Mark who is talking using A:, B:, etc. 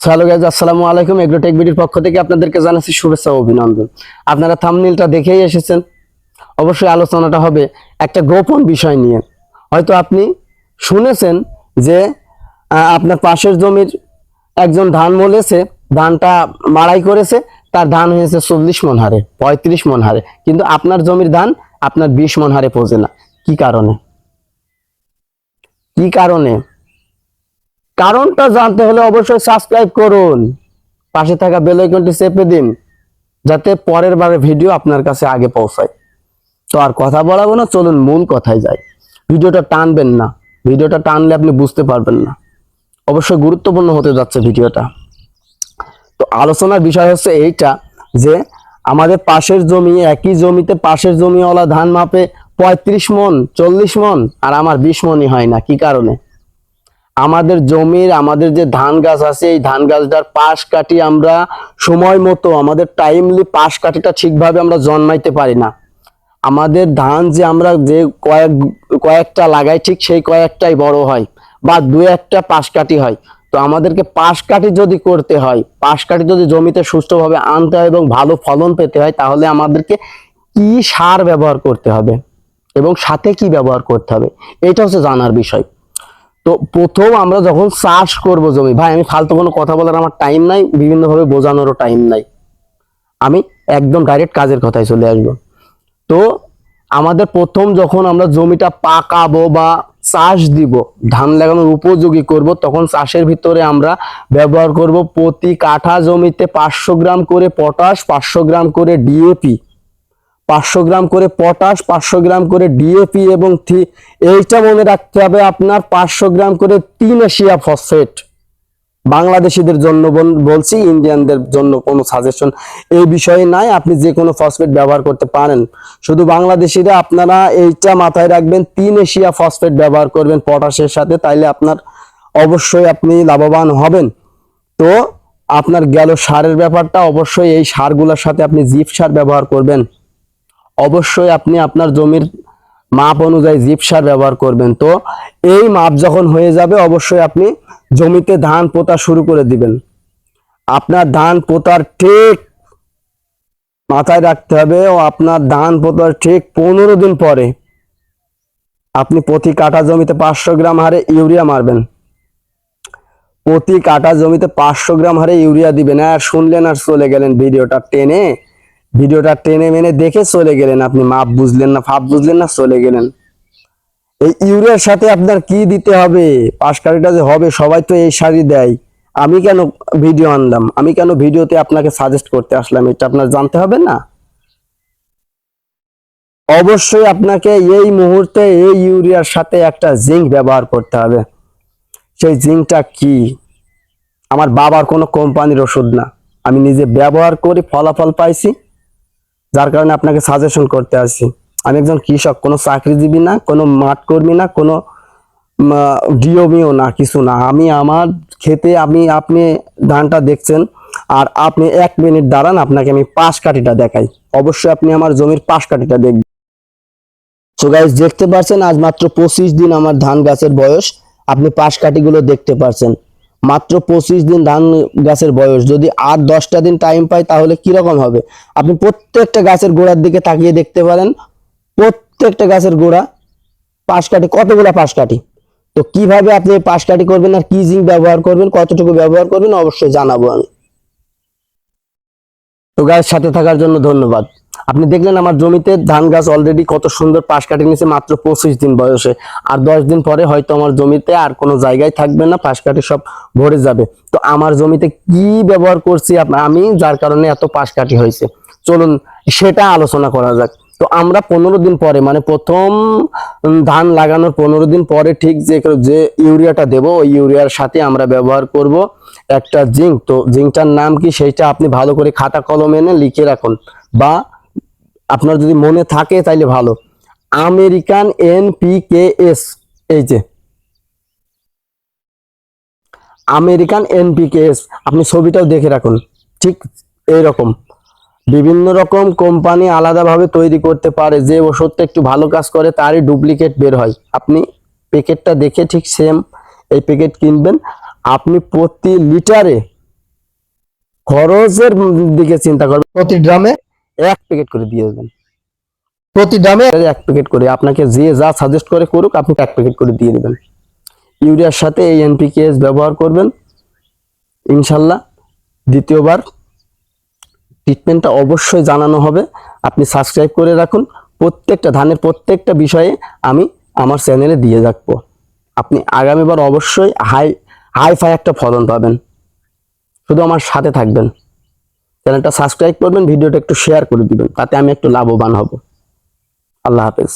A: Hello guys আসসালামু আলাইকুম। Agrotech বিডির পক্ষ থেকে আপনাদেরকে জানাচ্ছি শুভেচ্ছা অভিনন্দন। আপনারা থামনিলটা দেখেই এসেছেন। অবশ্যই আলোচনাটা হবে একটা গোপন বিষয় নিয়ে। হয়তো আপনি শুনেছেন যে আপনার পাশের জমির একজন ধান বলেছে ধানটা মাড়াই করেছে, তার ধান হয়েছে চল্লিশ মন হারে, পঁয়ত্রিশ মন হারে। কিন্তু আপনার জমির ধান আপনার বিশ মন হারে পৌঁছে না। কি কারণে? কি কারণে? কারণটা জানতে হলে অবশ্যই সাবস্ক্রাইব করুন। পাশে থাকা বেল আইকনটি চেপে দিন, যাতে পরের বারে ভিডিও আপনার কাছে আগে পৌঁছায়। তো আর কথা বলাবো না, চলুন মূল কথায় যাই। ভিডিওটা টানবেন না, ভিডিওটা টানলে আপনি বুঝতে পারবেন না। অবশ্যই গুরুত্বপূর্ণ হতে যাচ্ছে ভিডিওটা। তো আলোচনার বিষয় হচ্ছে এইটা যে, আমাদের পাশের জমি, একই জমিতে পাশের জমিওয়ালা ধান মাপে পঁয়ত্রিশ মন, চল্লিশ মন, আর আমার বিশ মনই হয় না, কি কারণে? আমাদের জমির, আমাদের যে ধান গাছ আছে, এই ধান গাছটার পাশ কাটি আমরা সময় মতো, আমাদের টাইমলি পাশ কাটিটা ঠিকভাবে আমরা জন্মাইতে পারি না। আমাদের ধান যে আমরা যে কয়েক, কয়েকটা লাগাই, ঠিক সেই কয়েকটাই বড় হয় বা দু একটা পাশ কাটি হয়। তো আমাদেরকে পাশ কাটি যদি করতে হয়, পাশ কাটি যদি জমিতে সুষ্ঠুভাবে আনতে হয় এবং ভালো ফলন পেতে হয়, তাহলে আমাদেরকে কি সার ব্যবহার করতে হবে এবং সাথে কি ব্যবহার করতে হবে? এটা হচ্ছে জানার বিষয়। তো প্রথম আমরা যখন চাষ করব জমি, ভাই আমি ফালতু কোনো কথা বলার আমার টাইম নাই, বিভিন্নভাবে বোঝানোরও টাইম নাই। আমি একদম ডাইরেক্ট কাজের কথায় চলে আসব। তো আমাদের প্রথম যখন আমরা জমিটা পাকাবো বা চাষ দিব, ধান লাগানোর উপযোগী করব, তখন চাষের ভিতরে আমরা ব্যবহার করব প্রতি কাঠা জমিতে পাঁচশো গ্রাম করে পটাশ, পাঁচশো গ্রাম করে ডিএপি পাঁচশো গ্রাম করে পটাশ, পাঁচশো গ্রাম করে ডিএপি এবং থি- এইটা মনে রাখতে হবে আপনার পাঁচশো গ্রাম করে তিন এশিয়া ফসফেট। বাংলাদেশিদের জন্য বলছি, ইন্ডিয়ানদের জন্য কোনো সাজেশন এই বিষয়ে নাই, আপনি যে কোনো ফসফেট ব্যবহার করতে পারেন। শুধু বাংলাদেশিরা, আপনারা এইটা মাথায় রাখবেন, তিন এশিয়া ফসফেট ব্যবহার করবেন পটাশের সাথে, তাইলে আপনার অবশ্যই আপনি লাভবান হবেন। তো আপনার গেল সারের ব্যাপারটা, অবশ্যই এই সারগুলোর সাথে আপনি জিপ সার ব্যবহার করবেন। অবশ্যই আপনি আপনার জমির মাপ অনুযায়ী জিপ সার ব্যবহার করবেন। তো এই মাপ যখন হয়ে যাবে, অবশ্যই আপনি জমিতে ধান পোতা শুরু করে দিবেন। আপনার ধান পোতার ঠিক মাথায় রাখতে হবে ও আপনার ধান পোতার ঠিক পনেরো দিন পরে আপনি প্রতি কাঠা জমিতে পাঁচশো গ্রাম হারে ইউরিয়া মারবেন। প্রতি কাঠা জমিতে পাঁচশো গ্রাম হারে ইউরিয়া দিবেন। আর শুনলেন আর চলে গেলেন ভিডিওটা টেনে। ভিডিওটা টেনে মেনে দেখে চলে গেলেন আপনি, মাপ বুঝলেন না, ফাপ বুঝলেন না, চলে গেলেন। এই ইউরিয়ার সাথে আপনার কি দিতে হবে? পাশকারিটা যে হবে, সবাই তো এই শাড়ি দেয়। আমি কেন ভিডিও আনলাম? আমি কেন ভিডিওতে আপনাকে সাজেস্ট করতে আসলাম? এটা আপনার জানতে হবে না? অবশ্যই আপনাকে এই মুহূর্তে এই ইউরিয়ার সাথে একটা জিঙ্ক ব্যবহার করতে হবে। সেই জিঙ্কটা কি? আমার বাবার কোনো কোম্পানির ওষুধ না। আমি নিজে ব্যবহার করি ফলাফল পাইছি। যার কারণে আপনাকে সাজেশন করতে আসি আমি একজন কৃষক, কোনো চাকরিজীবী না, কোনো মাঠ কর্মী না, কোনো ডিওমিও না, কিছু না। আমি আমার খেতে আমি, আপনি ধানটা দেখছেন, আর আপনি এক মিনিট দাঁড়ান, আপনাকে আমি পাশ কাঠিটা দেখাই। অবশ্যই আপনি আমার জমির পাশ কাঠিটা দেখবেন। তো গাইজ দেখতে পাচ্ছেন আজ মাত্র পঁচিশ দিন আমার ধান গাছের বয়স। আপনি পাশ কাঠিগুলো দেখতে পাচ্ছেন মাত্র পঁচিশ দিন ধান গাছের বয়স। যদি আর দশটা দিন টাইম পাই, তাহলে কীরকম হবে? আপনি প্রত্যেকটা গাছের গোড়ার দিকে তাকিয়ে দেখতে পারেন। প্রত্যেকটা গাছের গোড়া পাশ কাঠি, কতগুলা পাশ কাঠি? তো কীভাবে আপনি পাশ কাঠি করবেন আর কি জিঙ্ক ব্যবহার করবেন, কতটুকু ব্যবহার করবেন, অবশ্যই জানাব আমি। তো গাছ সাথে থাকার জন্য ধন্যবাদ। আপনি দেখলেন আমার জমিতে ধান গাছ অলরেডি কত সুন্দর পাশ কাটি নিয়েছে, মাত্র পঁচিশ দিন বয়সে। আর দশ দিন পরে হয়তো আমার জমিতে আর কোনো জায়গায় থাকবে না, পাশ কাটি সব ভরে যাবে। তো আমার জমিতে কি ব্যবহার করছি আমি, যার কারণে এত পাশ কাটি হয়েছে। চলুন, সেটা আলোচনা করা যাক। তো আমরা পনেরো দিন পরে মানে প্রথম ধান লাগানোর পনেরো দিন পরে ঠিক যে যে ইউরিয়াটা দেব, ওই ইউরিয়ার সাথে আমরা ব্যবহার করব একটা জিঙ্ক। তো জিঙ্কটার নাম কি, সেইটা আপনি ভালো করে খাতা কলম এনে লিখে রাখুন। বা আপনার যদি মনে থাকে তাইলে ভালো। আমেরিকান এনপিকেএস এই যে। আমেরিকান এনপিকেএস আপনি ছবিটাও দেখে রাখুন। ঠিক এইরকম। বিভিন্ন রকম কোম্পানি আলাদাভাবে তৈরি করতে পারে, যে ওষুধটা একটু ভালো কাজ করে তারই ডুপ্লিকেট বের হয়। আপনি প্যাকেটটা দেখে ঠিক সেম এই প্যাকেট কিনবেন। আপনি প্রতি লিটারে খরচের দিকে চিন্তা করবেন।
B: প্রতি ড্রামে
A: এক প্যাকেট করে দিয়ে দেবেন।
B: প্রতি ড্রামে
A: এক প্যাকেট করে। আপনাকে যে যা সাজেস্ট করে করুক আপনি এক প্যাকেট করে দিয়ে দেবেন। ইউরিয়ার সাথে এই এনপিকেএস ব্যবহার করবেন। ইনশাল্লাহ দ্বিতীয়বার ট্রিটমেন্টটা অবশ্যই জানানো হবে। আপনি সাবস্ক্রাইব করে রাখুন। প্রত্যেকটা ধানের প্রত্যেকটা বিষয়ে আমি আমার চ্যানেলে দিয়ে রাখব। আপনি আগামীবার অবশ্যই হাই হাই ফাই একটা ফলন পাবেন। শুধু আমার সাথে থাকবেন। চ্যানেলটা সাবস্ক্রাইব করবেন, ভিডিওটা একটু শেয়ার করে দিবেন, তাতে আমি একটু লাভবান হব। আল্লাহ হাফেজ।